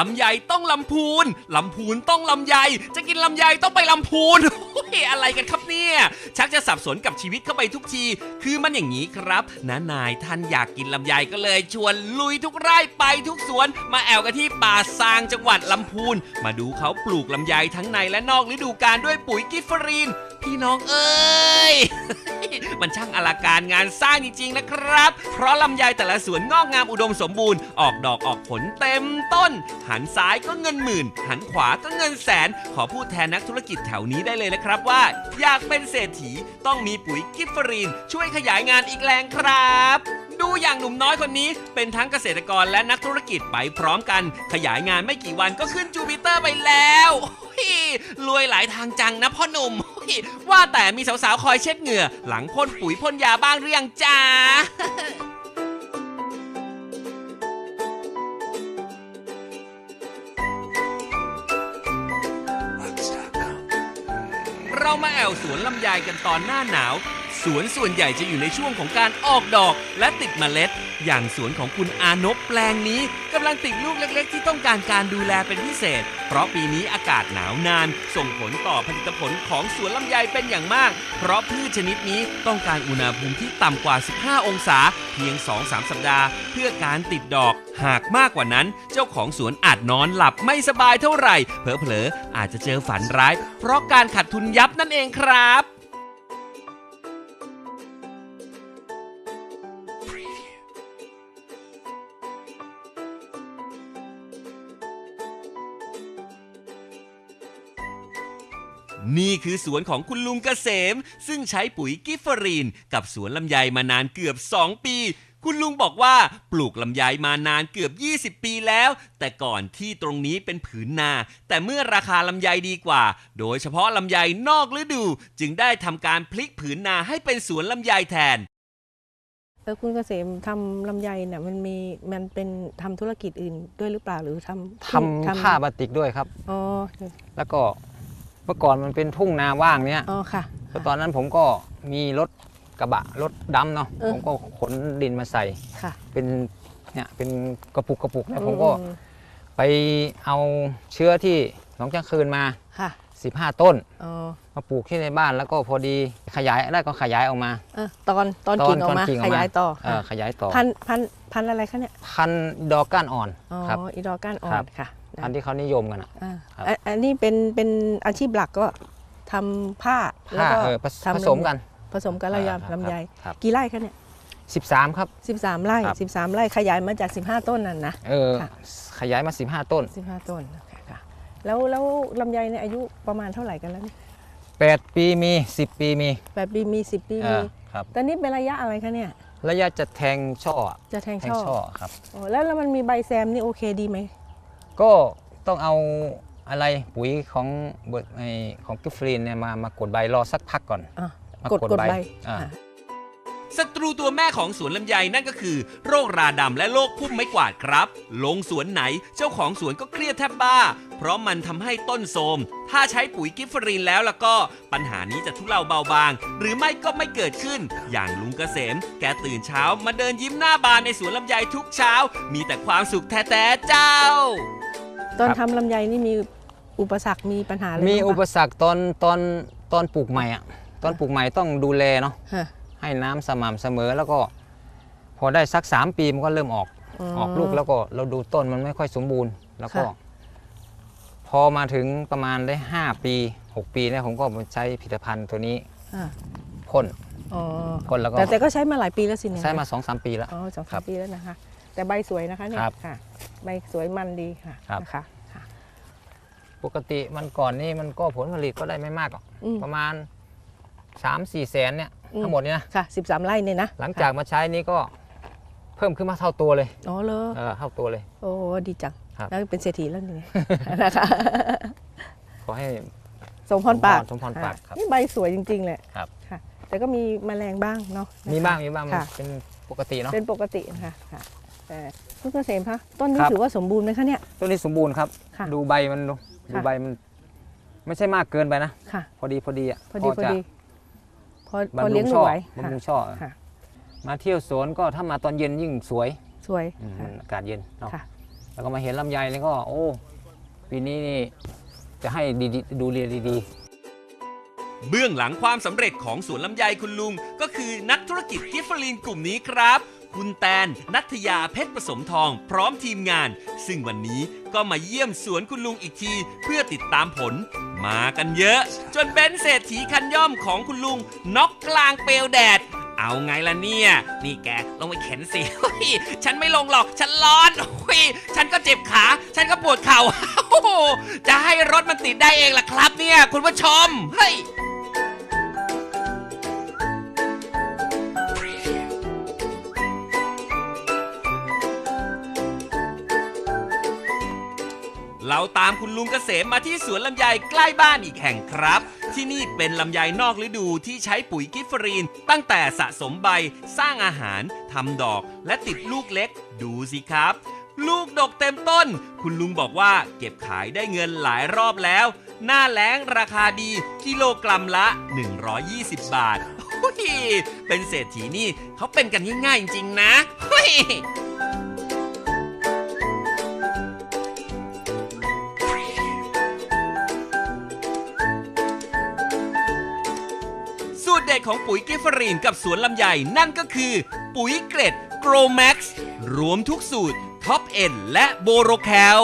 ลำไยต้องลำพูนลำพูนต้องลำไย จะกินลำไยต้องไปลำพูนโอ้ยอะไรกันครับเนี่ยชักจะสับสนกับชีวิตเข้าไปทุกที คือมันอย่างนี้ครับน้านายท่านอยากกินลำไยก็เลยชวนลุยทุกไร่ไปทุกสวน มาแอวกันที่ป่าซางจังหวัดลำพูน มาดูเขาปลูกลำไยทั้งในและนอกฤดูกาลด้วยปุ๋ยกิฟฟรีน พี่น้องเอ้ย มันช่างอลังการงานสร้างจริงๆนะครับ เพราะลำไยแต่ละสวนงอกงามอุดมสมบูรณ์ออกดอกออกผลเต็มต้น หันซ้ายก็เงินหมื่น หันขวาก็เงินแสน ขอพูดแทนนักธุรกิจแถวนี้ได้เลยนะครับว่า อยากเป็นเศรษฐีต้องมีปุ๋ยกิฟฟรีน ช่วยขยายงานอีกแรงครับดูอย่างหนุ่มน้อยคนนี้เป็นทั้งเกษตรกรและนักธุรกิจไปพร้อมกัน ขยายงานไม่กี่วันก็ขึ้นจูปิเตอร์ไปแล้วรวยหลายทางจังนะพ่อหนุ่ม ว่าแต่มีสาวๆ คอยเช็ดเหงื่อ หลังพ่นปุ๋ยพ่นยาบ้างหรือยังจ้าเรามาแอวสวนลำไยกันตอนหน้าหนาว สวนส่วนใหญ่จะอยู่ในช่วงของการออกดอกและติดเมล็ด อย่างสวนของคุณอานพแปลงนี้กำลังติดลูกเล็ก ๆ ที่ต้องการการดูแลเป็นพิเศษ เพราะปีนี้อากาศหนาวนาน ส่งผลต่อผลิตผลของสวนลำไยเป็นอย่างมาก เพราะพืชชนิดนี้ต้องการอุณหภูมิที่ต่ำกว่า 15 องศา เพียง 2-3 สัปดาห์ เพื่อการติดดอก หากมากกว่านั้น เจ้าของสวนอาจนอนหลับไม่สบายเท่าไหร่เผลอๆอาจจะเจอฝันร้าย เพราะการขาดทุนยับนั่นเองครับ นี่คือสวนของคุณลุงเกษม ซึ่งใช้ปุ๋ยกิฟเฟอรีน กับสวนลำไยมานานเกือบ 2 ปี คุณลุงบอกว่าปลูกลำไยมานานเกือบ 20 ปีแล้ว แต่ก่อนที่ตรงนี้เป็นผืนนา แต่เมื่อราคาลำไยดีกว่า โดยเฉพาะลำไยนอกฤดู จึงได้ทำการพลิกผืนนาให้เป็นสวนลำไยแทนแล้วคุณเกษมทำลำไยเนี่ยมันมีมันเป็นทำธุรกิจอื่นด้วยหรือเปล่าหรือทำทำผ้าบาติกด้วยครับอ๋อแล้วก็เมื่อก่อนมันเป็นทุ่งนาว่างเนี้ยอ๋อค่ะแล้วตอนนั้นผมก็มีรถกระบะรถดำเนาะเออผมก็ขนดินมาใส่ค่ะเป็นเนี่ยเป็นกระปุกกระปุกแล้วผมก็อืมไปเอาเชื้อที่หนองจังคืนมาค่ะ15ต้นอ๋อมาปลูกที่ในบ้านแล้วก็พอดีขยายได้ก็ขยายออกมาเออตอนตอนกิ่งออกมาตนขยายต่อเออขยายต่อพันพันพันอะไรคะเนี่ยพันธุ์ดอกก้านอ่อนอ๋อครับอีดอก้านอ่อครันบค่ะ พันธุ์ที่เขานิยมกันอะอ่าครับอันอันนี้เป็นเป็นอาชีพหลักก็ทำผ้าแล้วผ้าก็เออผสทำผสมกันผสมกันระยำครับลำไยครับกี่ไร่คะเนี่ย13ครับ 13 ไร่ ครับ 13 ไร่ขยายมาจาก 15 ต้นนั่นนะ เออค่ะ ขยายมา 15 ต้น 15 ต้นค่ะค่ะแล้วแล้วลำไยในยอายุประมาณเท่าไหร่กันแล้วนี่8ปีมี 10 ปีมีแปดปีมี 10 ปีเอมีอครับ ตอนนี้เป็นระยะอะไรคะเนี่ย ระยะจะแทงช่อจะแทงแทงช่อช่อครับ โอ้แล้วแล้วมันมีใบแซมนี่โอเคดีไหม ก็ต้องเอาอะไรปุ๋ยของเบิร์ดไอของกิฟฟรีนเนี่ยมามากดใบรอสักพักก่อนอะมากดกดกดใบใบอ่าอะศัตรูตัวแม่ของสวนลำไยนั่นก็คือ โรคราดำและโรคพุ่มไม้กวาดครับ ลงสวนไหนเจ้าของสวนก็เครียดแทบบ้า เพราะมันทำให้ต้นโทรมถ้าใช้ปุ๋ยกิฟเฟอรีนแล้วแล้วก็ ปัญหานี้จะทุเลาเบาบาง หรือไม่ก็ไม่เกิดขึ้น อย่างลุงเกษม แกตื่นเช้ามาเดินยิ้มหน้าบานในสวนลำไยทุกเช้า มีแต่ความสุขแท้ๆเจ้า ตอนครับทำลำไยนี่มีอุปสรรคมีปัญหาอะไรมีบ้างอุปปะสรรคตอนตอนตอนปลูกใหม่อะตอนปลูกใหม่ต้องดูแลเนาะฮะให้น้ำสม่ำเสมอแล้วก็ พอได้สัก 3 ปีมันก็เริ่มออก ออกลูกแล้วก็เราดูต้นมันไม่ค่อยสมบูรณ์แล้วก็ค่ะพอมาถึงประมาณได้ 5 ปี 6 ปีเนี่ยผมก็มาใช้ผลิตภัณฑ์ตัวนี้อะพ่นอ๋อพ่นแล้วก็แต่แต่ก็ใช้มาหลายปีแล้วสิเนี่ยใช้มา 2-3 ปีแล้ว อ๋อสองครัสามบปีแล้วนะคะ แต่ใบสวยนะคะเนี่ยครับ ค่ะ ใบสวยมันดีค่ะครับ นะคะค่ะ ปกติมันก่อนนี่มันก็ผลผลิตก็ได้ไม่มากหรอกอืมประมาณ 3-4แสนเนี่ยอืม ทั้งหมดเนี่ยนะค่ะสิบสามไร่เนี่ยนะหลังจากมาใช้นี้ก็เพิ่มขึ้นมาเท่าตัวเลยอ๋อเลยเออเท่าตัวเลย โอ้ดีจัง ครับ แล้วเป็นเศรษฐีแล้วนี่ นะคะขอให้ สมพรปากสมพรปากครับนี่ใบสวยจริงๆเลยครับ ค่ะ แต่ก็มีแมลงบ้างเนาะนะคะมีบ้างมีบ้างมันค่ะ เป็นปกติเนาะ เป็นปกตินะคะค่ะแต่ คุณเกษมคะต้นนี้ครับ ถือว่าสมบูรณ์ไหมคะเนี่ย ต้นนี้สมบูรณ์ครับ ค่ะดูใบมันดูดูค่ะใบมัน ไม่ใช่มากเกินไปนะ ค่ะ พอดีพอดีอะพอดีพอจะดีพอพบำอรุเลี้ยงงดูช่อไหวบำรุงค่ะช่อค่ะมาเที่ยวสวนก็ถ้ามาตอนเย็นยิ่งสวยสวยอืมค่ะอากาศเย็นเนาะค่ะไปแล้วก็มาเห็นลำไยแล้วก็ โอ้ ปีนี้นี่จะให้ดีๆดูเรียดีๆ เบื้องหลังความสำเร็จของสวนลำไยคุณลุง ก็คือนักธุรกิจกิฟเฟอรีนกลุ่มนี้ครับ คุณแตน นัทยาเพชรผสมทอง พร้อมทีมงาน ซึ่งวันนี้ก็มาเยี่ยมสวนคุณลุงอีกที เพื่อติดตามผล มากันเยอะ จนเบนซ์เศรษฐีคันย่อมของคุณลุงน็อกกลางเปลวแดด เอาไงล่ะเนี่ย นี่แกลงไปเข็นสิเฮ้ยฉันไม่ลงหรอก ฉันร้อนฉันก็เจ็บขา ฉันก็ปวดเข่าจะให้รถมันติดได้เองล่ะครับเนี่ย คุณผู้ชม เฮ้ย เราตามคุณลุงเกษมมาที่สวนลำไยใกล้บ้านอีกแห่งครับ ที่นี่เป็นลำไยนอกฤดูที่ใช้ปุ๋ยกิฟเฟรีน ตั้งแต่สะสมใบ สร้างอาหารทำดอก และติดลูกเล็ก ดูสิครับ ลูกดกเต็มต้น คุณลุงบอกว่าเก็บขายได้เงินหลายรอบแล้ว หน้าแล้งราคาดีกิโลกรัมละ 120 บาทหุยเป็นเศรษฐีนี่เขาเป็นกันง่ายๆจริงๆนะ เด็ดของปุ๋ยกิฟฟอรีนกับสวนลำไยนั่นก็คือ ปุ๋ยเกรดโกรแม็กซ์รวมทุกสูตรท็อปเอ็นและโบโรแคล